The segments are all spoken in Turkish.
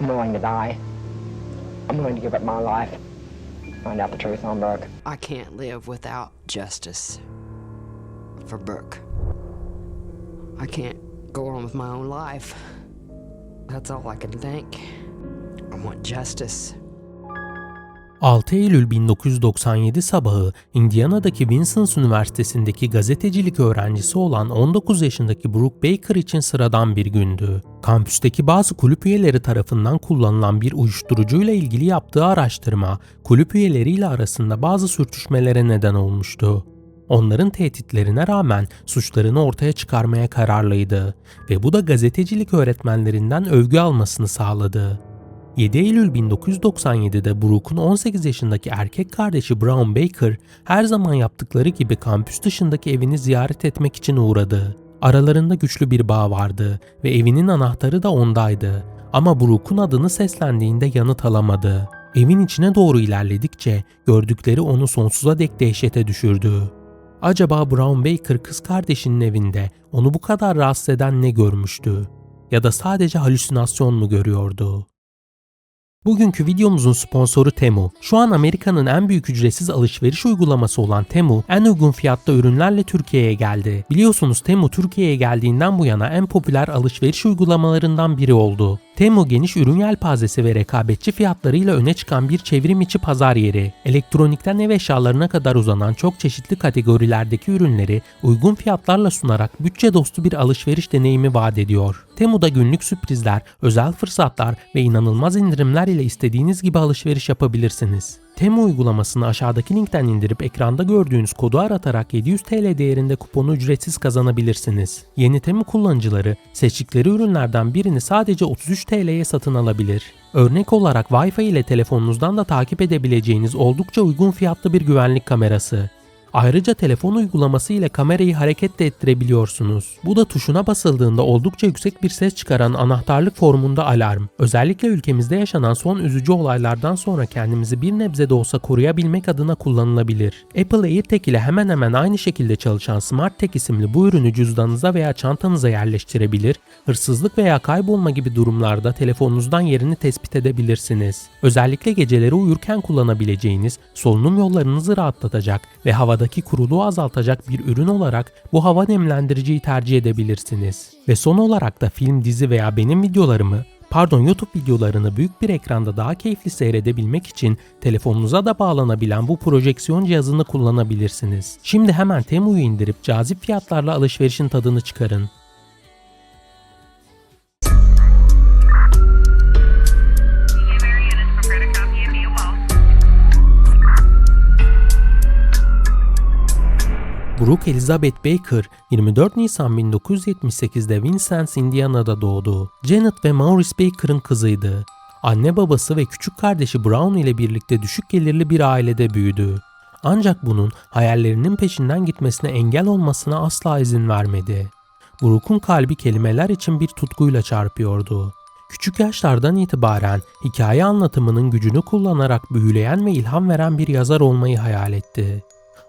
I'm willing to die. I'm willing to give up my life. Find out the truth on Brooke. I can't live without justice for Brooke. I can't go on with my own life. That's all I can think. I want justice. 6 Eylül 1997 sabahı Indiana'daki Vincent Üniversitesi'ndeki gazetecilik öğrencisi olan 19 yaşındaki Brooke Baker için sıradan bir gündü. Kampüsteki bazı kulüp üyeleri tarafından kullanılan bir uyuşturucuyla ilgili yaptığı araştırma, kulüp üyeleriyle arasında bazı sürtüşmelere neden olmuştu. Onların tehditlerine rağmen suçlarını ortaya çıkarmaya kararlıydı ve bu da gazetecilik öğretmenlerinden övgü almasını sağladı. 7 Eylül 1997'de Brooke'un 18 yaşındaki erkek kardeşi Brown Baker her zaman yaptıkları gibi kampüs dışındaki evini ziyaret etmek için uğradı. Aralarında güçlü bir bağ vardı ve evinin anahtarı da ondaydı. Ama Brooke'un adını seslendiğinde yanıt alamadı. Evin içine doğru ilerledikçe gördükleri onu sonsuza dek dehşete düşürdü. Acaba Brown Baker kız kardeşinin evinde onu bu kadar rahatsız eden ne görmüştü? Ya da sadece halüsinasyon mu görüyordu? Bugünkü videomuzun sponsoru Temu. Şu an Amerika'nın en büyük ücretsiz alışveriş uygulaması olan Temu, en uygun fiyatta ürünlerle Türkiye'ye geldi. Biliyorsunuz Temu Türkiye'ye geldiğinden bu yana en popüler alışveriş uygulamalarından biri oldu. Temu geniş ürün yelpazesi ve rekabetçi fiyatlarıyla öne çıkan bir çevrim içi pazar yeri. Elektronikten ev eşyalarına kadar uzanan çok çeşitli kategorilerdeki ürünleri uygun fiyatlarla sunarak bütçe dostu bir alışveriş deneyimi vaat ediyor. Temu'da günlük sürprizler, özel fırsatlar ve inanılmaz indirimler ile istediğiniz gibi alışveriş yapabilirsiniz. Temu uygulamasını aşağıdaki linkten indirip ekranda gördüğünüz kodu aratarak 700 TL değerinde kuponu ücretsiz kazanabilirsiniz. Yeni Temu kullanıcıları seçtikleri ürünlerden birini sadece 33 TL'ye satın alabilir. Örnek olarak Wi-Fi ile telefonunuzdan da takip edebileceğiniz oldukça uygun fiyatlı bir güvenlik kamerası. Ayrıca telefon uygulaması ile kamerayı hareket de ettirebiliyorsunuz. Bu da tuşuna basıldığında oldukça yüksek bir ses çıkaran anahtarlık formunda alarm. Özellikle ülkemizde yaşanan son üzücü olaylardan sonra kendimizi bir nebze de olsa koruyabilmek adına kullanılabilir. Apple AirTag ile hemen hemen aynı şekilde çalışan SmartTag isimli bu ürünü cüzdanınıza veya çantanıza yerleştirebilir, hırsızlık veya kaybolma gibi durumlarda telefonunuzdan yerini tespit edebilirsiniz. Özellikle geceleri uyurken kullanabileceğiniz, solunum yollarınızı rahatlatacak ve havadaki kuruluğu azaltacak bir ürün olarak bu hava nemlendiriciyi tercih edebilirsiniz. Ve son olarak da film, dizi veya benim videolarımı pardon YouTube videolarını büyük bir ekranda daha keyifli seyredebilmek için telefonunuza da bağlanabilen bu projeksiyon cihazını kullanabilirsiniz. Şimdi hemen Temu'yu indirip cazip fiyatlarla alışverişin tadını çıkarın. Brooke Elizabeth Baker 24 Nisan 1978'de Vincennes, Indiana'da doğdu. Janet ve Maurice Baker'ın kızıydı. Anne babası ve küçük kardeşi Brown ile birlikte düşük gelirli bir ailede büyüdü. Ancak bunun hayallerinin peşinden gitmesine engel olmasına asla izin vermedi. Brooke'un kalbi kelimeler için bir tutkuyla çarpıyordu. Küçük yaşlardan itibaren hikaye anlatımının gücünü kullanarak büyüleyen ve ilham veren bir yazar olmayı hayal etti.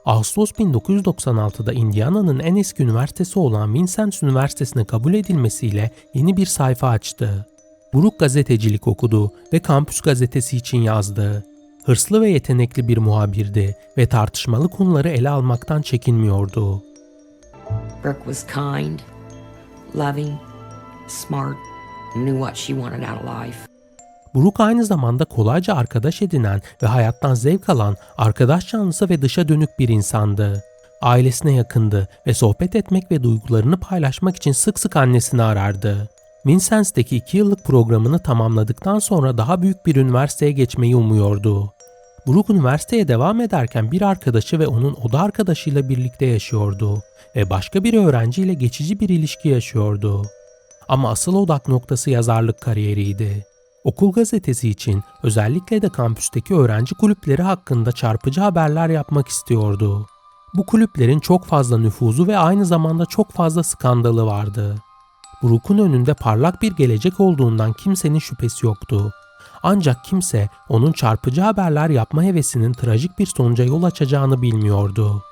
Ağustos 1996'da Indiana'nın en eski üniversitesi olan Vincennes Üniversitesi'ne kabul edilmesiyle yeni bir sayfa açtı. Brooke gazetecilik okudu ve kampüs gazetesi için yazdı. Hırslı ve yetenekli bir muhabirdi ve tartışmalı konuları ele almaktan çekinmiyordu. Brooke was kind, loving, smart, knew what she wanted out of life. Brooke aynı zamanda kolayca arkadaş edinen ve hayattan zevk alan arkadaş canlısı ve dışa dönük bir insandı. Ailesine yakındı ve sohbet etmek ve duygularını paylaşmak için sık sık annesini arardı. Vincennes'teki 2 yıllık programını tamamladıktan sonra daha büyük bir üniversiteye geçmeyi umuyordu. Brooke üniversiteye devam ederken bir arkadaşı ve onun oda arkadaşıyla birlikte yaşıyordu ve başka bir öğrenciyle geçici bir ilişki yaşıyordu. Ama asıl odak noktası yazarlık kariyeriydi. Okul gazetesi için özellikle de kampüsteki öğrenci kulüpleri hakkında çarpıcı haberler yapmak istiyordu. Bu kulüplerin çok fazla nüfuzu ve aynı zamanda çok fazla skandalı vardı. Brooke'un önünde parlak bir gelecek olduğundan kimsenin şüphesi yoktu. Ancak kimse onun çarpıcı haberler yapma hevesinin trajik bir sonuca yol açacağını bilmiyordu.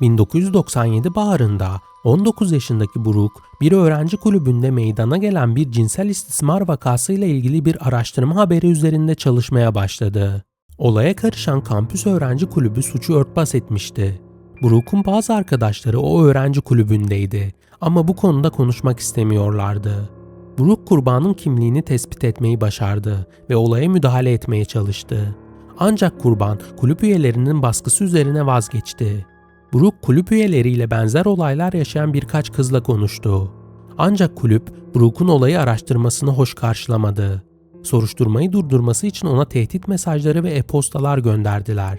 1997 baharında 19 yaşındaki Brooke bir öğrenci kulübünde meydana gelen bir cinsel istismar vakasıyla ilgili bir araştırma haberi üzerinde çalışmaya başladı. Olaya karışan kampüs öğrenci kulübü suçu örtbas etmişti. Brooke'un bazı arkadaşları o öğrenci kulübündeydi ama bu konuda konuşmak istemiyorlardı. Brooke kurbanın kimliğini tespit etmeyi başardı ve olaya müdahale etmeye çalıştı. Ancak kurban kulüp üyelerinin baskısı üzerine vazgeçti. Brooke kulüp üyeleriyle benzer olaylar yaşayan birkaç kızla konuştu. Ancak kulüp Brooke'un olayı araştırmasını hoş karşılamadı. Soruşturmayı durdurması için ona tehdit mesajları ve e-postalar gönderdiler.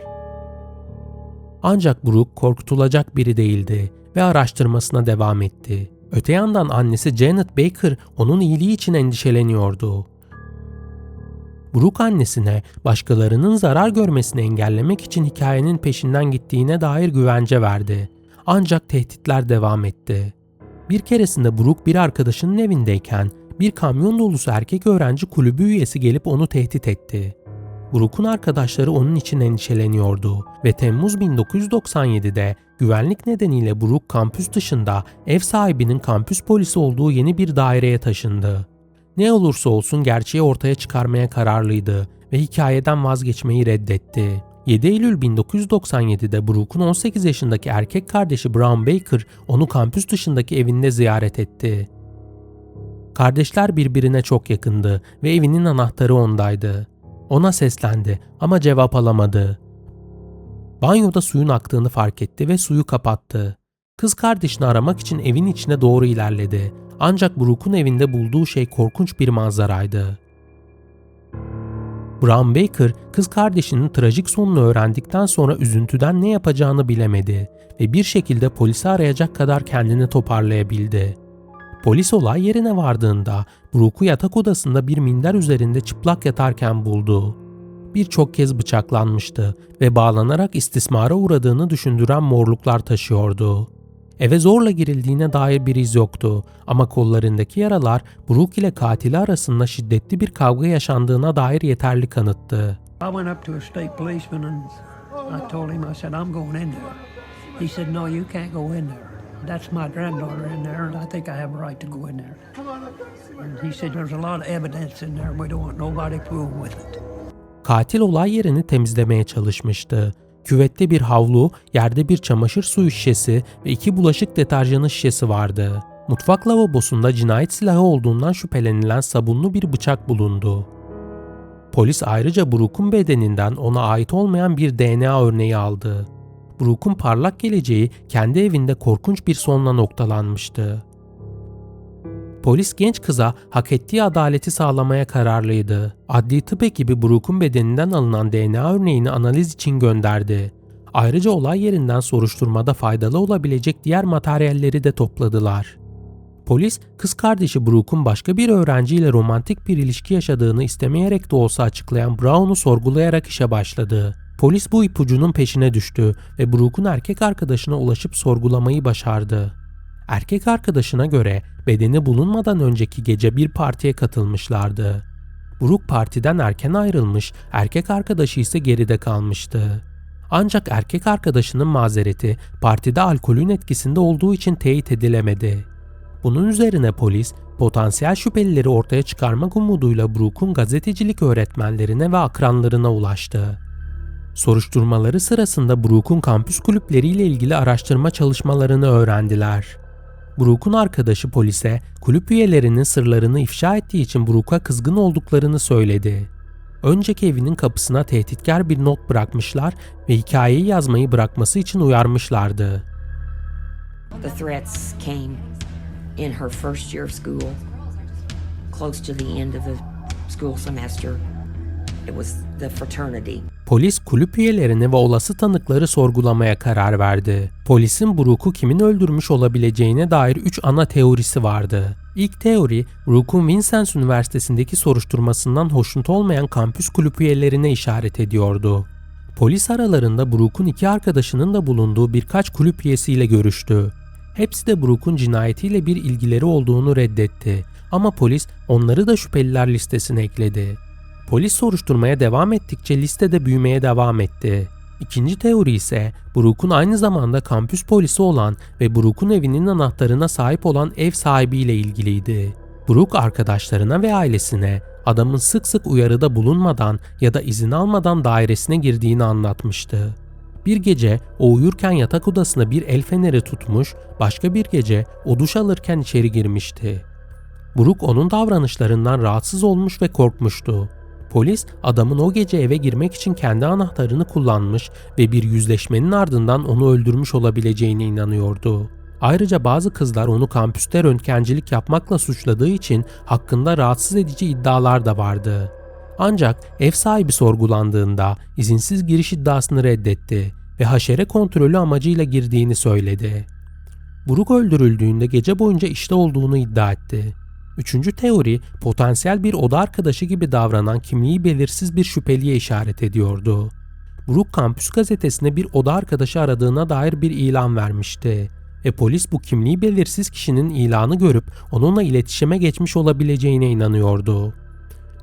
Ancak Brooke korkutulacak biri değildi ve araştırmasına devam etti. Öte yandan annesi Janet Baker onun iyiliği için endişeleniyordu. Brooke annesine başkalarının zarar görmesini engellemek için hikayenin peşinden gittiğine dair güvence verdi. Ancak tehditler devam etti. Bir keresinde Brooke bir arkadaşının evindeyken bir kamyon dolusu erkek öğrenci kulübü üyesi gelip onu tehdit etti. Brooke'un arkadaşları onun için endişeleniyordu ve Temmuz 1997'de güvenlik nedeniyle Brooke kampüs dışında ev sahibinin kampüs polisi olduğu yeni bir daireye taşındı. Ne olursa olsun gerçeği ortaya çıkarmaya kararlıydı ve hikayeden vazgeçmeyi reddetti. 7 Eylül 1997'de Brooke'un 18 yaşındaki erkek kardeşi Brown Baker onu kampüs dışındaki evinde ziyaret etti. Kardeşler birbirine çok yakındı ve evinin anahtarı ondaydı. Ona seslendi ama cevap alamadı. Banyoda suyun aktığını fark etti ve suyu kapattı. Kız kardeşini aramak için evin içine doğru ilerledi. Ancak Brooke'un evinde bulduğu şey korkunç bir manzaraydı. Brown Baker kız kardeşinin trajik sonunu öğrendikten sonra üzüntüden ne yapacağını bilemedi ve bir şekilde polisi arayacak kadar kendini toparlayabildi. Polis olay yerine vardığında Brooke'u yatak odasında bir minder üzerinde çıplak yatarken buldu. Birçok kez bıçaklanmıştı ve bağlanarak istismara uğradığını düşündüren morluklar taşıyordu. Eve zorla girildiğine dair bir iz yoktu ama kollarındaki yaralar Brooke ile katili arasında şiddetli bir kavga yaşandığına dair yeterli kanıttı. I went up to a state policeman and I told him, I said, I'm going in there. He said, No, you can't go in there. That's my granddaughter in there, and I think I have a right to go in there. And he said, There's a lot of evidence in there. We don't want nobody fooled with it. Katil olay yerini temizlemeye çalışmıştı. Küvette bir havlu, yerde bir çamaşır suyu şişesi ve iki bulaşık deterjanı şişesi vardı. Mutfak lavabosunda cinayet silahı olduğundan şüphelenilen sabunlu bir bıçak bulundu. Polis ayrıca Brooke'un bedeninden ona ait olmayan bir DNA örneği aldı. Brooke'un parlak geleceği kendi evinde korkunç bir sonla noktalanmıştı. Polis genç kıza hak ettiği adaleti sağlamaya kararlıydı. Adli tıp ekibi Brooke'un bedeninden alınan DNA örneğini analiz için gönderdi. Ayrıca olay yerinden soruşturmada faydalı olabilecek diğer materyalleri de topladılar. Polis, kız kardeşi Brooke'un başka bir öğrenciyle romantik bir ilişki yaşadığını istemeyerek de olsa açıklayan Brown'u sorgulayarak işe başladı. Polis bu ipucunun peşine düştü ve Brooke'un erkek arkadaşına ulaşıp sorgulamayı başardı. Erkek arkadaşına göre bedeni bulunmadan önceki gece bir partiye katılmışlardı. Brooke partiden erken ayrılmış, erkek arkadaşı ise geride kalmıştı. Ancak erkek arkadaşının mazereti partide alkolün etkisinde olduğu için teyit edilemedi. Bunun üzerine polis potansiyel şüphelileri ortaya çıkarmak umuduyla Brooke'un gazetecilik öğretmenlerine ve akranlarına ulaştı. Soruşturmaları sırasında Brooke'un kampüs kulüpleriyle ilgili araştırma çalışmalarını öğrendiler. Brooke'un arkadaşı polise kulüp üyelerinin sırlarını ifşa ettiği için Brooke'a kızgın olduklarını söyledi. Önceki evinin kapısına tehditkar bir not bırakmışlar ve hikayeyi yazmayı bırakması için uyarmışlardı. The threats came in her first year of school, close to the end of the school semester. It was the fraternity. Polis kulüp üyelerini ve olası tanıkları sorgulamaya karar verdi. Polisin Brooke'u kimin öldürmüş olabileceğine dair 3 ana teorisi vardı. İlk teori, Brooke'un Vincennes Üniversitesi'ndeki soruşturmasından hoşnut olmayan kampüs kulüp üyelerine işaret ediyordu. Polis aralarında Brooke'un iki arkadaşının da bulunduğu birkaç kulüp üyesiyle görüştü. Hepsi de Brooke'un cinayetiyle bir ilgileri olduğunu reddetti. Ama polis onları da şüpheliler listesine ekledi. Polis soruşturmaya devam ettikçe listede büyümeye devam etti. İkinci teori ise Brooke'un aynı zamanda kampüs polisi olan ve Brooke'un evinin anahtarına sahip olan ev sahibiyle ilgiliydi. Brooke arkadaşlarına ve ailesine adamın sık sık uyarıda bulunmadan ya da izin almadan dairesine girdiğini anlatmıştı. Bir gece o uyurken yatak odasına bir el feneri tutmuş, başka bir gece o duş alırken içeri girmişti. Brooke onun davranışlarından rahatsız olmuş ve korkmuştu. Polis adamın o gece eve girmek için kendi anahtarını kullanmış ve bir yüzleşmenin ardından onu öldürmüş olabileceğine inanıyordu. Ayrıca bazı kızlar onu kampüste röntgencilik yapmakla suçladığı için hakkında rahatsız edici iddialar da vardı. Ancak ev sahibi sorgulandığında izinsiz giriş iddiasını reddetti ve haşere kontrolü amacıyla girdiğini söyledi. Brooke öldürüldüğünde gece boyunca işte olduğunu iddia etti. Üçüncü teori potansiyel bir oda arkadaşı gibi davranan kimliği belirsiz bir şüpheliye işaret ediyordu. Brooke kampüs gazetesine bir oda arkadaşı aradığına dair bir ilan vermişti ve polis bu kimliği belirsiz kişinin ilanı görüp onunla iletişime geçmiş olabileceğine inanıyordu.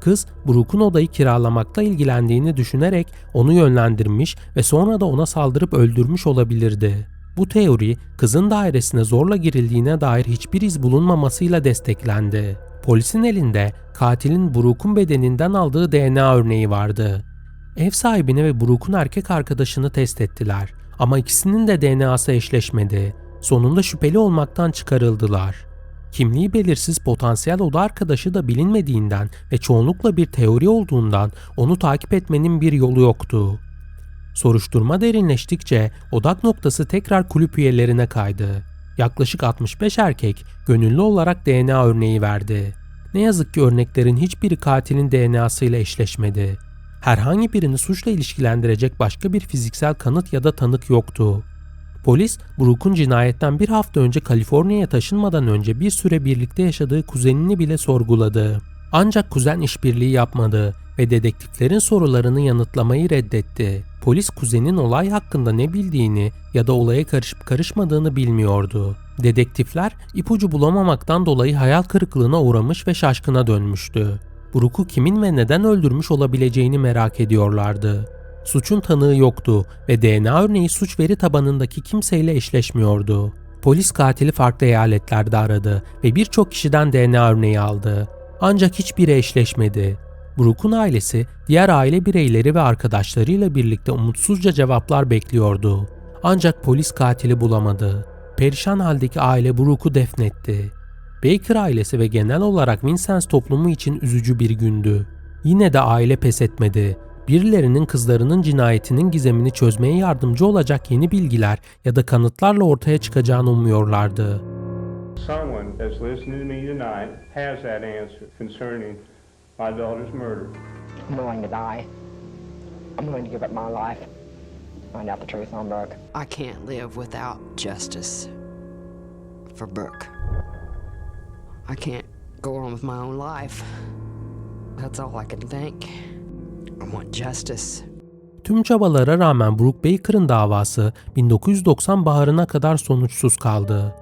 Kız Brooke'un odayı kiralamakla ilgilendiğini düşünerek onu yönlendirmiş ve sonra da ona saldırıp öldürmüş olabilirdi. Bu teori kızın dairesine zorla girildiğine dair hiçbir iz bulunmamasıyla desteklendi. Polisin elinde katilin Brooke'un bedeninden aldığı DNA örneği vardı. Ev sahibine ve Brooke'un erkek arkadaşını test ettiler ama ikisinin de DNA'sı eşleşmedi. Sonunda şüpheli olmaktan çıkarıldılar. Kimliği belirsiz potansiyel oda arkadaşı da bilinmediğinden ve çoğunlukla bir teori olduğundan onu takip etmenin bir yolu yoktu. Soruşturma derinleştikçe odak noktası tekrar kulüp üyelerine kaydı. Yaklaşık 65 erkek gönüllü olarak DNA örneği verdi. Ne yazık ki örneklerin hiçbiri katilin DNA'sıyla eşleşmedi. Herhangi birini suçla ilişkilendirecek başka bir fiziksel kanıt ya da tanık yoktu. Polis, Brooke'un cinayetten bir hafta önce Kaliforniya'ya taşınmadan önce bir süre birlikte yaşadığı kuzenini bile sorguladı. Ancak kuzen işbirliği yapmadı ve dedektiflerin sorularını yanıtlamayı reddetti. Polis kuzenin olay hakkında ne bildiğini ya da olaya karışıp karışmadığını bilmiyordu. Dedektifler ipucu bulamamaktan dolayı hayal kırıklığına uğramış ve şaşkına dönmüştü. Brooke'u kimin ve neden öldürmüş olabileceğini merak ediyorlardı. Suçun tanığı yoktu ve DNA örneği suç veri tabanındaki kimseyle eşleşmiyordu. Polis katili farklı eyaletlerde aradı ve birçok kişiden DNA örneği aldı. Ancak hiçbiri eşleşmedi. Brooke'un ailesi diğer aile bireyleri ve arkadaşlarıyla birlikte umutsuzca cevaplar bekliyordu. Ancak polis katili bulamadı. Perişan haldeki aile Brooke'u defnetti. Baker ailesi ve genel olarak Vincent toplumu için üzücü bir gündü. Yine de aile pes etmedi. Birilerinin kızlarının cinayetinin gizemini çözmeye yardımcı olacak yeni bilgiler ya da kanıtlarla ortaya çıkacağını umuyorlardı. Someone that's listening to me tonight has that answer concerning my daughter's murder. I'm willing to die. I'm willing to give up my life. Find out the truth on Brooke. I can't live without justice for Brooke. I can't go on with my own life. That's all I can think. I want justice. Tüm çabalara rağmen Brooke Baker'ın davası 1990 baharına kadar sonuçsuz kaldı.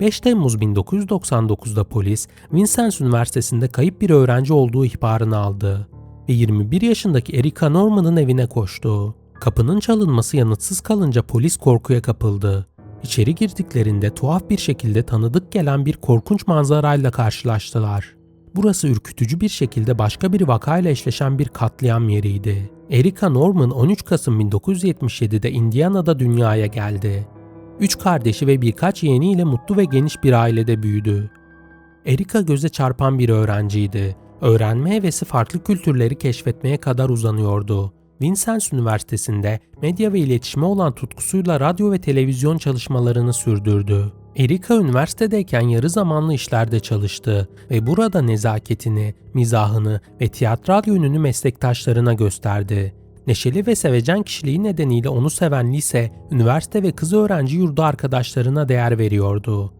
5 Temmuz 1999'da polis, Vincennes Üniversitesi'nde kayıp bir öğrenci olduğu ihbarını aldı ve 21 yaşındaki Erika Norman'ın evine koştu. Kapının çalınması yanıtsız kalınca polis korkuya kapıldı. İçeri girdiklerinde tuhaf bir şekilde tanıdık gelen bir korkunç manzarayla karşılaştılar. Burası ürkütücü bir şekilde başka bir vakayla eşleşen bir katliam yeriydi. Erika Norman 13 Kasım 1977'de Indiana'da dünyaya geldi. Üç kardeşi ve birkaç yeğeniyle mutlu ve geniş bir ailede büyüdü. Erika göze çarpan bir öğrenciydi. Öğrenme hevesi farklı kültürleri keşfetmeye kadar uzanıyordu. Vincennes Üniversitesi'nde medya ve iletişime olan tutkusuyla radyo ve televizyon çalışmalarını sürdürdü. Erika üniversitedeyken yarı zamanlı işlerde çalıştı ve burada nezaketini, mizahını ve tiyatral yönünü meslektaşlarına gösterdi. Neşeli ve sevecen kişiliği nedeniyle onu seven lise, üniversite ve kız öğrenci yurdu arkadaşlarına değer veriyordu.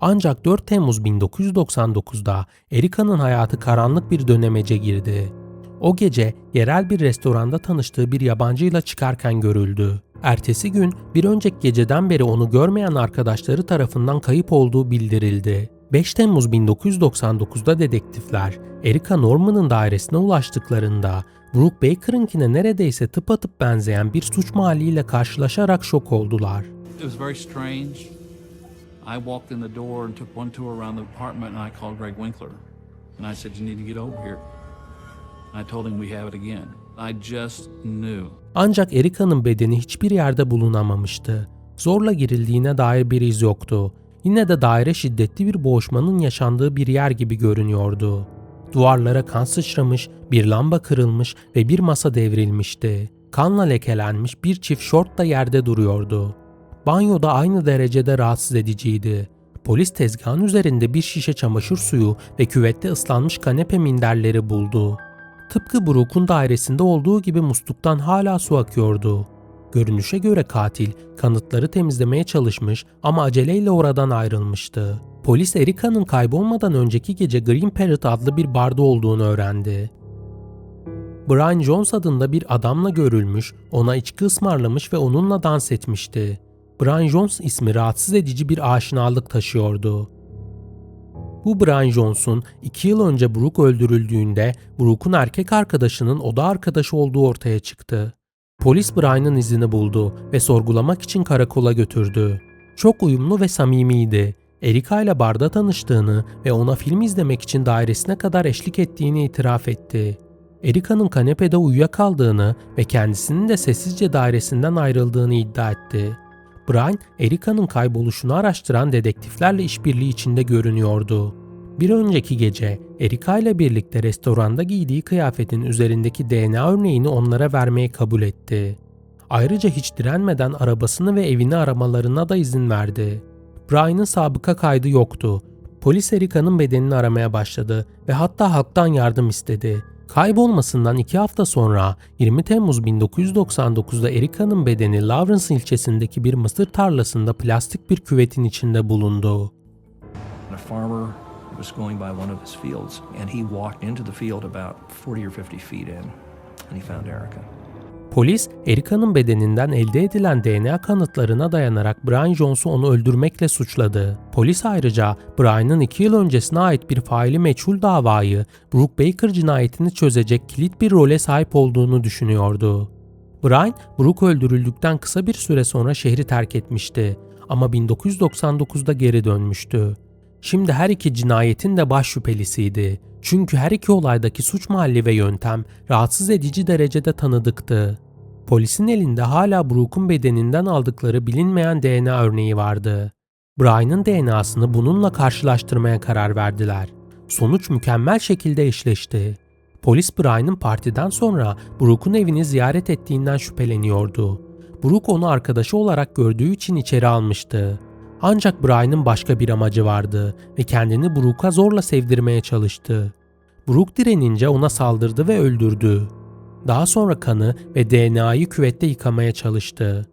Ancak 4 Temmuz 1999'da Erika'nın hayatı karanlık bir dönemece girdi. O gece yerel bir restoranda tanıştığı bir yabancıyla çıkarken görüldü. Ertesi gün bir önceki geceden beri onu görmeyen arkadaşları tarafından kayıp olduğu bildirildi. 5 Temmuz 1999'da dedektifler Erika Norman'ın dairesine ulaştıklarında Brooke Baker'ınkine neredeyse tıpatıp benzeyen bir suç mahalliyle karşılaşarak şok oldular. It was very strange. I walked in the door and took one tour around the apartment and I called Greg Winkler. And I said, You need to get over here. I told him we have it again. I just knew. Ancak Erika'nın bedeni hiçbir yerde bulunamamıştı. Zorla girildiğine dair bir iz yoktu. Yine de daire şiddetli bir boğuşmanın yaşandığı bir yer gibi görünüyordu. Duvarlara kan sıçramış, bir lamba kırılmış ve bir masa devrilmişti. Kanla lekelenmiş bir çift şort da yerde duruyordu. Banyoda aynı derecede rahatsız ediciydi. Polis tezgahın üzerinde bir şişe çamaşır suyu ve küvette ıslanmış kanepe minderleri buldu. Tıpkı Brooke'un dairesinde olduğu gibi musluktan hala su akıyordu. Görünüşe göre katil kanıtları temizlemeye çalışmış ama aceleyle oradan ayrılmıştı. Polis Erica'nın kaybolmadan önceki gece Green Parrot adlı bir barda olduğunu öğrendi. Brian Jones adında bir adamla görülmüş, ona içki ısmarlamış ve onunla dans etmişti. Brian Jones ismi rahatsız edici bir aşinalık taşıyordu. Bu Brian Jones'un 2 yıl önce Brooke öldürüldüğünde Brooke'un erkek arkadaşının oda arkadaşı olduğu ortaya çıktı. Polis Brian'ın izini buldu ve sorgulamak için karakola götürdü. Çok uyumlu ve samimiydi. Erika ile barda tanıştığını ve ona film izlemek için dairesine kadar eşlik ettiğini itiraf etti. Erika'nın kanepede uyuyakaldığını ve kendisinin de sessizce dairesinden ayrıldığını iddia etti. Brian, Erika'nın kayboluşunu araştıran dedektiflerle işbirliği içinde görünüyordu. Bir önceki gece Erika ile birlikte restoranda giydiği kıyafetin üzerindeki DNA örneğini onlara vermeyi kabul etti. Ayrıca hiç direnmeden arabasını ve evini aramalarına da izin verdi. Brian'ın sabıka kaydı yoktu. Polis Erika'nın bedenini aramaya başladı ve hatta halktan yardım istedi. Kaybolmasından iki hafta sonra 20 Temmuz 1999'da Erika'nın bedeni Lawrence ilçesindeki bir mısır tarlasında plastik bir küvetin içinde bulundu. A farmer was going by one of his fields, and he walked into the field about 40 or 50 feet in, and he found Erica. Polis, Erika'nın bedeninden elde edilen DNA kanıtlarına dayanarak Brian Jones'u onu öldürmekle suçladı. Polis ayrıca Brian'ın 2 yıl öncesine ait bir faili meçhul davayı Brooke Baker cinayetini çözecek kilit bir role sahip olduğunu düşünüyordu. Brian, Brooke öldürüldükten kısa bir süre sonra şehri terk etmişti ama 1999'da geri dönmüştü. Şimdi her iki cinayetin de baş şüphelisiydi. Çünkü her iki olaydaki suç mahalli ve yöntem rahatsız edici derecede tanıdıktı. Polisin elinde hala Brooke'un bedeninden aldıkları bilinmeyen DNA örneği vardı. Brian'ın DNA'sını bununla karşılaştırmaya karar verdiler. Sonuç mükemmel şekilde eşleşti. Polis Brian'ın partiden sonra Brooke'un evini ziyaret ettiğinden şüpheleniyordu. Brooke onu arkadaşı olarak gördüğü için içeri almıştı. Ancak Brian'ın başka bir amacı vardı ve kendini Brooke'a zorla sevdirmeye çalıştı. Brooke direnince ona saldırdı ve öldürdü. Daha sonra kanı ve DNA'yı küvette yıkamaya çalıştı.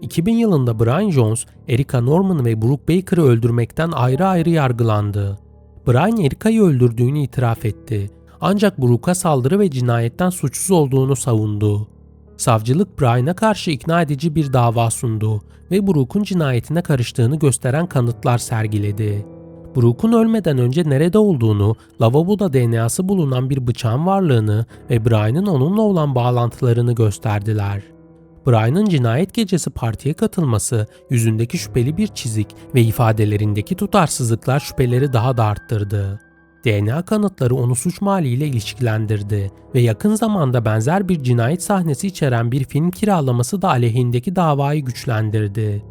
2000 yılında Brian Jones, Erica Norman ve Brooke Baker'ı öldürmekten ayrı ayrı yargılandı. Brian Erica'yı öldürdüğünü itiraf etti. Ancak Brooke'a saldırı ve cinayetten suçsuz olduğunu savundu. Savcılık Brian'a karşı ikna edici bir dava sundu ve Brooke'un cinayetine karıştığını gösteren kanıtlar sergiledi. Brooke'un ölmeden önce nerede olduğunu, lavaboda DNA'sı bulunan bir bıçağın varlığını ve Brian'ın onunla olan bağlantılarını gösterdiler. Brian'ın cinayet gecesi partiye katılması, yüzündeki şüpheli bir çizik ve ifadelerindeki tutarsızlıklar şüpheleri daha da arttırdı. DNA kanıtları onu suç mahalliyle ilişkilendirdi ve yakın zamanda benzer bir cinayet sahnesi içeren bir film kiralaması da aleyhindeki davayı güçlendirdi.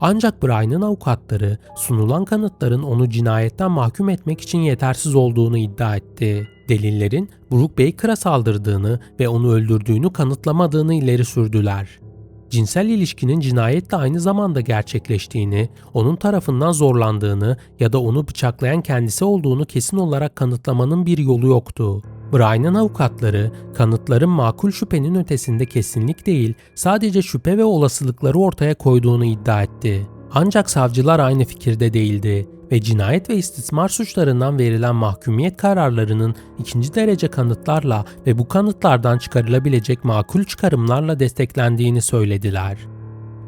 Ancak Brian'ın avukatları sunulan kanıtların onu cinayetten mahkum etmek için yetersiz olduğunu iddia etti. Delillerin Brooke Baker'a saldırdığını ve onu öldürdüğünü kanıtlamadığını ileri sürdüler. Cinsel ilişkinin cinayetle aynı zamanda gerçekleştiğini, onun tarafından zorlandığını ya da onu bıçaklayan kendisi olduğunu kesin olarak kanıtlamanın bir yolu yoktu. Brian'ın avukatları, kanıtların makul şüphenin ötesinde kesinlik değil, sadece şüphe ve olasılıkları ortaya koyduğunu iddia etti. Ancak savcılar aynı fikirde değildi ve cinayet ve istismar suçlarından verilen mahkumiyet kararlarının ikinci derece kanıtlarla ve bu kanıtlardan çıkarılabilecek makul çıkarımlarla desteklendiğini söylediler.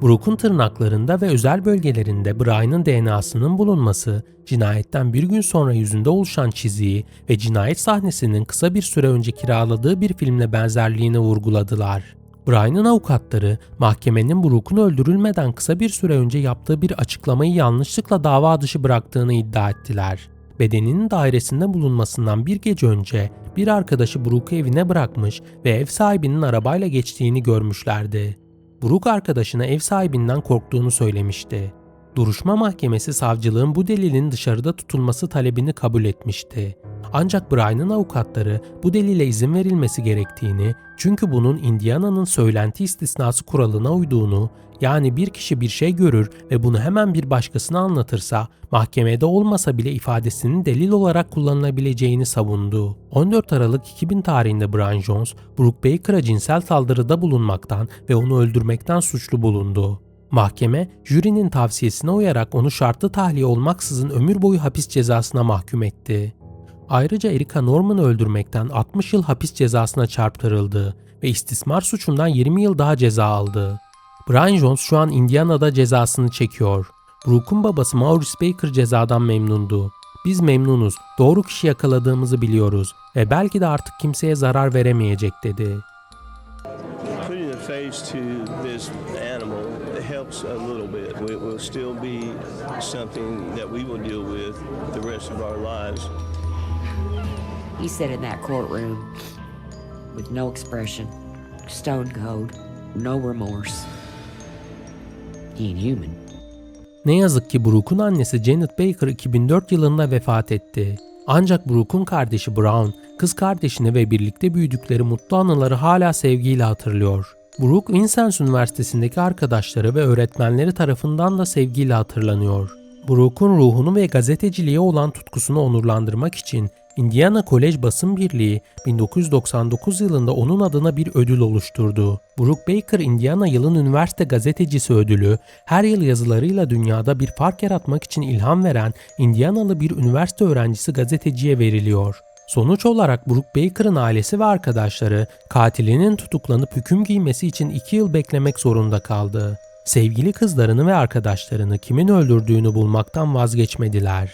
Brooke'un tırnaklarında ve özel bölgelerinde Brian'ın DNA'sının bulunması, cinayetten bir gün sonra yüzünde oluşan çiziyi ve cinayet sahnesinin kısa bir süre önce kiraladığı bir filmle benzerliğini vurguladılar. Brian'ın avukatları mahkemenin Brooke'un öldürülmeden kısa bir süre önce yaptığı bir açıklamayı yanlışlıkla dava dışı bıraktığını iddia ettiler. Bedeninin dairesinde bulunmasından bir gece önce bir arkadaşı Brooke'u evine bırakmış ve ev sahibinin arabayla geçtiğini görmüşlerdi. Brooke arkadaşına ev sahibinden korktuğunu söylemişti. Duruşma mahkemesi savcılığın bu delilin dışarıda tutulması talebini kabul etmişti. Ancak Brian'ın avukatları bu delile izin verilmesi gerektiğini, çünkü bunun Indiana'nın söylenti istisnası kuralına uyduğunu, yani bir kişi bir şey görür ve bunu hemen bir başkasına anlatırsa, mahkemede olmasa bile ifadesinin delil olarak kullanılabileceğini savundu. 14 Aralık 2000 tarihinde Brian Jones, Brooke Baker'a cinsel saldırıda bulunmaktan ve onu öldürmekten suçlu bulundu. Mahkeme, jürinin tavsiyesine uyarak onu şartlı tahliye olmaksızın ömür boyu hapis cezasına mahkum etti. Ayrıca Erika Norman'ı öldürmekten 60 yıl hapis cezasına çarptırıldı ve istismar suçundan 20 yıl daha ceza aldı. Brian Jones şu an Indiana'da cezasını çekiyor. Brooke'un babası Maurice Baker cezadan memnundu. Biz memnunuz, doğru kişi yakaladığımızı biliyoruz ve belki de artık kimseye zarar veremeyecek dedi. Helps a little bit. It will still be something that we will deal with the rest of our lives. He sat in that courtroom with no expression, stone cold, no remorse. He ain't human. Ne yazık ki Brooke'un annesi Janet Baker 2004 yılında vefat etti. Ancak Brooke'un kardeşi Brown, kız kardeşini ve birlikte büyüdükleri mutlu anıları hala sevgiyle hatırlıyor. Brooke, Vincennes Üniversitesi'ndeki arkadaşları ve öğretmenleri tarafından da sevgiyle hatırlanıyor. Brooke'un ruhunu ve gazeteciliğe olan tutkusunu onurlandırmak için Indiana Kolej Basın Birliği 1999 yılında onun adına bir ödül oluşturdu. Brooke Baker Indiana Yılın Üniversite Gazetecisi ödülü, her yıl yazılarıyla dünyada bir fark yaratmak için ilham veren Indianalı bir üniversite öğrencisi gazeteciye veriliyor. Sonuç olarak Brooke Baker'ın ailesi ve arkadaşları katilinin tutuklanıp hüküm giymesi için 2 yıl beklemek zorunda kaldı. Sevgili kızlarını ve arkadaşlarını kimin öldürdüğünü bulmaktan vazgeçmediler.